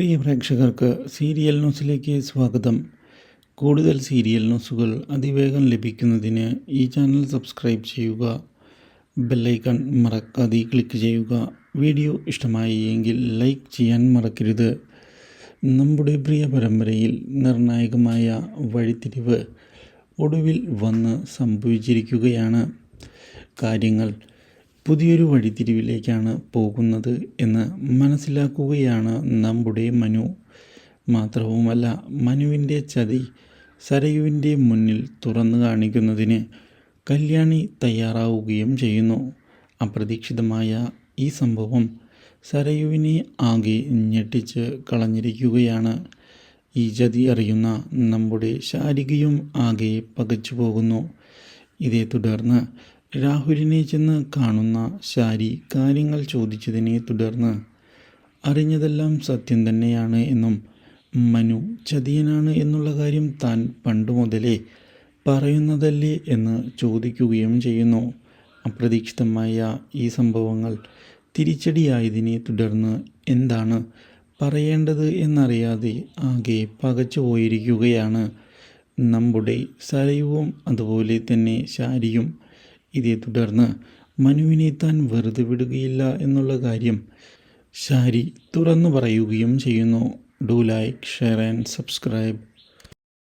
പ്രിയ പ്രേക്ഷകർക്ക് സീരിയൽ ന്യൂസിലേക്ക് സ്വാഗതം. കൂടുതൽ സീരിയൽ ന്യൂസുകൾ അതിവേഗം ലഭിക്കുന്നതിന് ഈ ചാനൽ സബ്സ്ക്രൈബ് ചെയ്യുക ബെല്ലൈക്കൺ മറക്കാതെ ക്ലിക്ക് ചെയ്യുക. വീഡിയോ ഇഷ്ടമായി എങ്കിൽ ലൈക്ക് ചെയ്യാൻ മറക്കരുത്. നമ്മുടെ പ്രിയ പരമ്പരയിൽ നിർണായകമായ വഴിത്തിരിവ് ഒടുവിൽ വന്ന് സംഭവിച്ചിരിക്കുകയാണ്. കാര്യങ്ങൾ പുതിയൊരു വഴിതിരിവിലേക്കാണ് പോകുന്നത് എന്ന് മനസ്സിലാക്കുകയാണ് നമ്മുടെ മനു. മാത്രവുമല്ല മനുവിന്റെ ചതി സരയുവിന്റെ മുന്നിൽ തുറന്നു കാണിക്കുന്നതിന് കല്യാണി തയ്യാറാവുകയും ചെയ്യുന്നു. അപ്രതീക്ഷിതമായ ഈ സംഭവം സരയുവിനെ ആകെ ഞെട്ടിച്ച് കളഞ്ഞിരിക്കുകയാണ്. ഈ ചതി അറിയുന്ന നമ്മുടെ ശാരികയും ആകെ പകച്ചു പോകുന്നു ഇതേ തുടർന്ന് രാഹുലിനെ ചെന്ന് കാണുന്ന ശാരി കാര്യങ്ങൾ ചോദിച്ചതിനെ തുടർന്ന് അറിഞ്ഞതെല്ലാം സത്യം തന്നെയാണ് എന്നും മനു ചതിയനാണ് എന്നുള്ള കാര്യം താൻ പണ്ടു മുതലേ പറയുന്നതല്ലേ എന്ന് ചോദിക്കുകയും ചെയ്യുന്നു. അപ്രതീക്ഷിതമായ ഈ സംഭവങ്ങൾ തിരിച്ചടിയായതിനെ തുടർന്ന് എന്താണ് പറയേണ്ടത് എന്നറിയാതെ ആകെ പകച്ചു പോയിരിക്കുകയാണ്. നമ്മുടെ സരയുവും അതുപോലെ തന്നെ ശാരിയും ഇതേ തുടർന്ന് മനുവിനെ താൻ വെറുതെ വിടുകയില്ല എന്നുള്ള കാര്യം ഷാരി തുറന്നു പറയുകയും ചെയ്യുന്നു. Do like share and subscribe.